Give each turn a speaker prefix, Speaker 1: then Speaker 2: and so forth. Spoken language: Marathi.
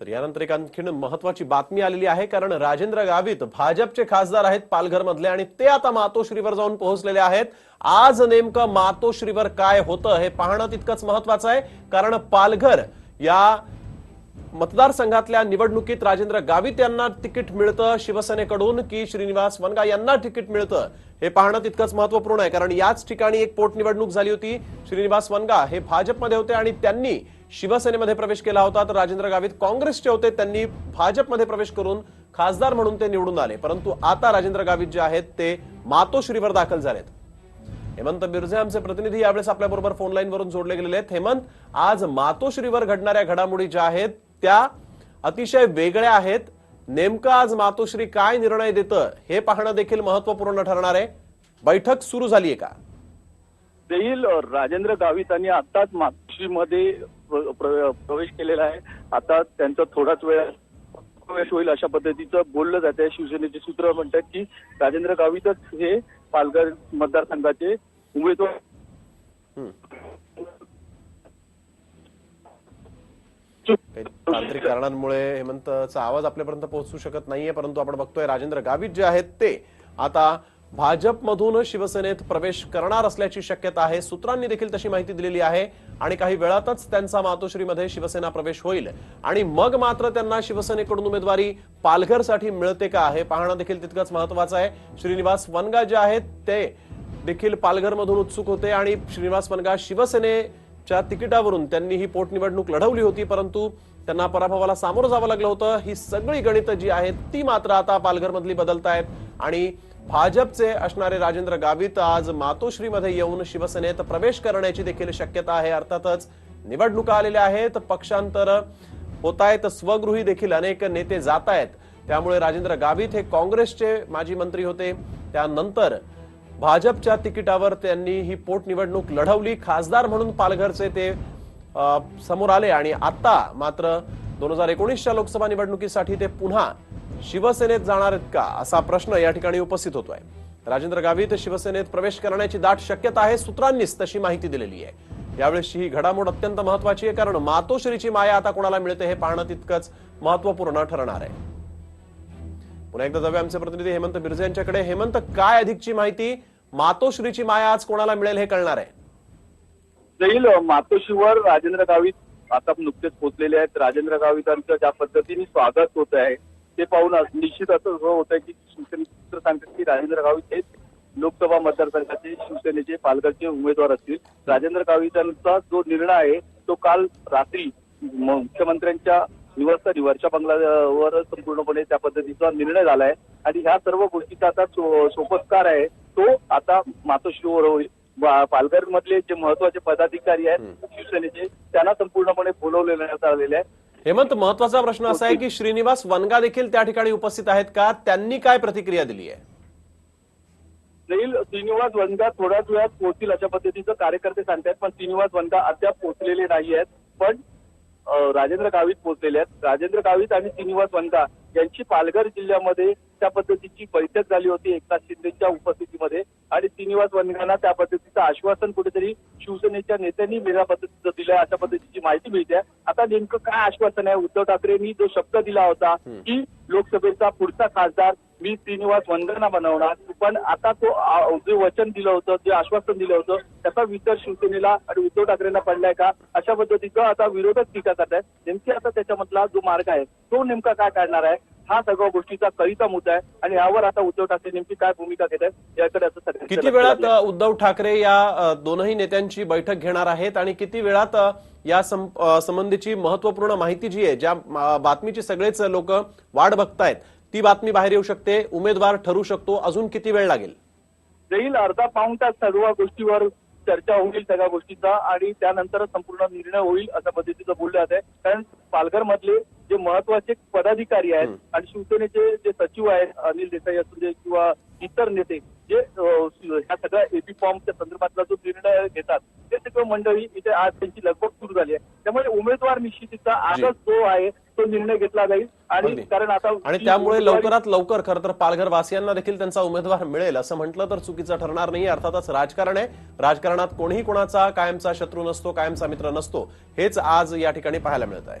Speaker 1: तर यानंतर एक आणखीन महत्वाची बातमी आलेली आहे कारण राजेंद्र गावित भाजपचे खासदार आहेत पालघर मधले आणि ते आता मातोश्रीवर जाऊन पोहोचलेले आहेत. आज नेमकं मातोश्रीवर काय होतं हे पाहणं तितकंच महत्वाचं आहे कारण पालघर या मतदारसंघातल्या निवडणुकीत राजेंद्र गावित यांना तिकीट मिळतं शिवसेनेकडून की श्रीनिवास वनगा यांना तिकीट मिळतं हे पाहणं तितकंच महत्त्वपूर्ण आहे. कारण याच ठिकाणी एक पोटनिवडणूक झाली होती. श्रीनिवास वनगा हे भाजपमध्ये होते आणि त्यांनी शिवसेनेमध्ये प्रवेश केला होता. तर राजेंद्र गावित काँग्रेसचे होते. त्यांनी भाजपमध्ये प्रवेश करून खासदार म्हणून ते निवडून आले. परंतु आता राजेंद्र गावित जे आहेत ते मातोश्रीवर दाखल झालेत. हेमंत बिरजे आमचे प्रतिनिधी यावेळेस आपल्याबरोबर फोनलाईनवरून फोन जोडले गेलेले आहेत. हेमंत आज मातोश्रीवर घडणाऱ्या घडामोडी ज्या आहेत त्या अतिशय वेगळ्या आहेत. नेमकं आज मातोश्री काय निर्णय देतं हे पाहणं देखील महत्त्वपूर्ण ठरणार आहे. बैठक सुरू झालीय का?
Speaker 2: देईल राजेंद्र गावित यांनी आताच मातोश्रीमध्ये प्र- प्र- प्रवेश केलेला आहे. आता त्यांचा थोडाच वेळ प्रवेश होईल अशा पद्धतीचं बोललं जात आहे शिवसेनेचे सूत्र म्हणतात की राजेंद्र गावितच हे पालघर मतदारसंघाचे उमेदवार
Speaker 1: काही तांत्रिक कारणांमुळे हेमंतचा आवाज आपल्यापर्यंत पोहोचू शकत नाहीये परंतु आपण बघतोय राजेंद्र गावित जे आहेत ते आता भाजपमधून शिवसेनेत प्रवेश करणार असल्याची शक्यता आहे. सूत्रांनी देखील तशी माहिती दिलेली आहे आणि काही वेळातच त्यांचा मातोश्रीमध्ये शिवसेना प्रवेश होईल. आणि मग मात्र त्यांना शिवसेनेकडून उमेदवारी पालघरसाठी मिळते का हे पाहणं देखील तितकंच महत्वाचं आहे. श्रीनिवास वनगा जे आहेत ते देखील पालघरमधून उत्सुक होते आणि श्रीनिवास वनगा शिवसेने च्या तिकिटावरून त्यांनी ही पोटनिवडणूक लढवली होती परंतु त्यांना पराभवाला सामोरं जावं लागलं होतं. ही सगळी गणितं जी आहेत ती मात्र आता पालघरमधली बदलत आहेत आणि भाजपचे असणारे राजेंद्र गावित आज मातोश्रीमध्ये येऊन शिवसेनेत प्रवेश करण्याची देखील शक्यता आहे. अर्थातच निवडणुका आलेल्या आहेत पक्षांतर होत आहेत स्वगृही देखील अनेक नेते जात आहेत त्यामुळे राजेंद्र गावित हे काँग्रेसचे माजी मंत्री होते. त्यानंतर भाजपच्या तिकिटावर त्यांनी ही पोटनिवडणूक लढवली. खासदार म्हणून पालघरचे ते समोर आले आणि आता मात्र दोन हजार एकोणीसच्या लोकसभा निवडणुकीसाठी ते पुन्हा शिवसेनेत जाणार आहेत का असा प्रश्न या ठिकाणी उपस्थित होतोय. राजेंद्र गावित शिवसेनेत प्रवेश करण्याची दाट शक्यता आहे सूत्रांनीच तशी माहिती दिलेली आहे. यावेळेसची ही घडामोड अत्यंत महत्वाची आहे कारण मातोश्रीची माया आता कोणाला मिळते हे पाहणं तितकंच महत्त्वपूर्ण ठरणार आहे. पुन्हा एकदा जाऊया आमचे प्रतिनिधी हेमंत बिर्जे यांच्याकडे. हेमंत काय अधिकची माहिती मातोश्रीची माया आज कोणाला मिळेल हे कळणार आहे.
Speaker 2: जाईल मातोश्रीवर राजेंद्र गावित आता नुकतेच पोहोचलेले आहेत. राजेंद्र गावितांचं ज्या पद्धतीने स्वागत होत आहे ते पाहून निश्चित असं हो होत आहे की शिवसेने सांगतात की राजेंद्र गावित हेच लोकसभा मतदारसंघाचे शिवसेनेचे पालघरचे उमेदवार असतील. राजेंद्र गावितांचा जो निर्णय आहे तो काल रात्री मुख्यमंत्र्यांच्या निवासस्थानी वर्षा बंगलावर संपूर्णपणे त्या पद्धतीचा निर्णय झालाय. आणि ह्या सर्व गोष्टीचा आता सोपस्कार आहे. तो आता मातोश्रीवर होईल पालघर मधले जे महत्त्वाचे पदाधिकारी आहेत शिवसेनेचे त्यांना संपूर्णपणे बोलवलेण्यात आलेले आहे.
Speaker 1: हेमंत महत्त्वाचा प्रश्न असा आहे की श्रीनिवास वनगा देखील त्या ठिकाणी उपस्थित आहेत का? त्यांनी काय प्रतिक्रिया दिली आहे?
Speaker 2: श्रीनिवास वनगा थोड्याच वेळात पोहोचतील अशा पद्धतीचं कार्यकर्ते सांगतायत पण श्रीनिवास वनगा अद्याप पोहोचलेले नाही आहेत. पण राजेंद्र गावित पोहोचलेले आहेत. राजेंद्र गावित आणि श्रीनिवास वनगा यांची पालघर जिल्ह्यामध्ये त्या पद्धतीची बैठक झाली होती एकनाथ शिंदेच्या उपस्थितीमध्ये. आणि श्रीनिवास वनगांना त्या पद्धतीचं आश्वासन कुठेतरी शिवसेनेच्या नेत्यांनी वेगळ्या पद्धतीचं दिलंय अशा पद्धतीची माहिती मिळते. आता नेमकं काय आश्वासन आहे? उद्धव ठाकरेंनी जो शब्द दिला होता की लोकसभेचा पुढचा खासदार मी श्रीनिवास वंदना बनवणार. पण आता तो जे वचन दिलं होतं जे आश्वासन दिलं होतं त्याचा विचार शिवसेनेला आणि उद्धव ठाकरेंना पडलाय का? अशा पद्धतीचं आता विरोधक टीका करत आहेत नेमकी आता त्याच्यामधला जो मार्ग आहे तो नेमका काय काढणार आहे? हा सगळ्या गोष्टीचा कळीचा मुद्दा आहे आणि यावर आता उद्धव ठाकरे नेमकी काय भूमिका घेत आहेत याकडे असं
Speaker 1: किती वेळात उद्धव ठाकरे या दोनही नेत्यांची बैठक घेणार आहेत आणि किती वेळात या संबंधीची महत्त्वपूर्ण माहिती जी आहे ज्या बातमीची सगळेच लोक वाट बघतायत ती बातमी बाहेर येऊ शकते उमेदवार ठरू शकतो अजून किती वेळ लागेल?
Speaker 2: देईल अर्धा पाऊण तास सर्व गोष्टीवर चर्चा होईल सगळ्या गोष्टीचा आणि त्यानंतरच संपूर्ण निर्णय होईल अशा पद्धतीचं बोललं जात आहे. कारण पालघर मधले जे महत्त्वाचे पदाधिकारी आहेत. आणि शिवसेनेचे जे सचिव आहेत अनिल देसाई असू दे किंवा इतर नेते जे ह्या सगळ्या एपी फॉर्मच्या संदर्भातला जो निर्णय घेतात ते सगळं मंडळी इथे आज त्यांची लगबग सुरू झाली आहे. त्यामुळे उमेदवार निश्चितीचा आजच जो आहे तो निर्णय घेतला जाईल. आणि कारण आता
Speaker 1: आणि त्यामुळे लवकरात लवकर खरं तर पालघर वासियांना देखील त्यांचा उमेदवार मिळेल असं म्हटलं तर चुकीचं ठरणार नाही अर्थातच राजकारण आहे. राजकारणात कोणीही कोणाचा कायमचा शत्रू नसतो कायमचा मित्र नसतो. हेच आज या ठिकाणी पाहायला मिळत आहे.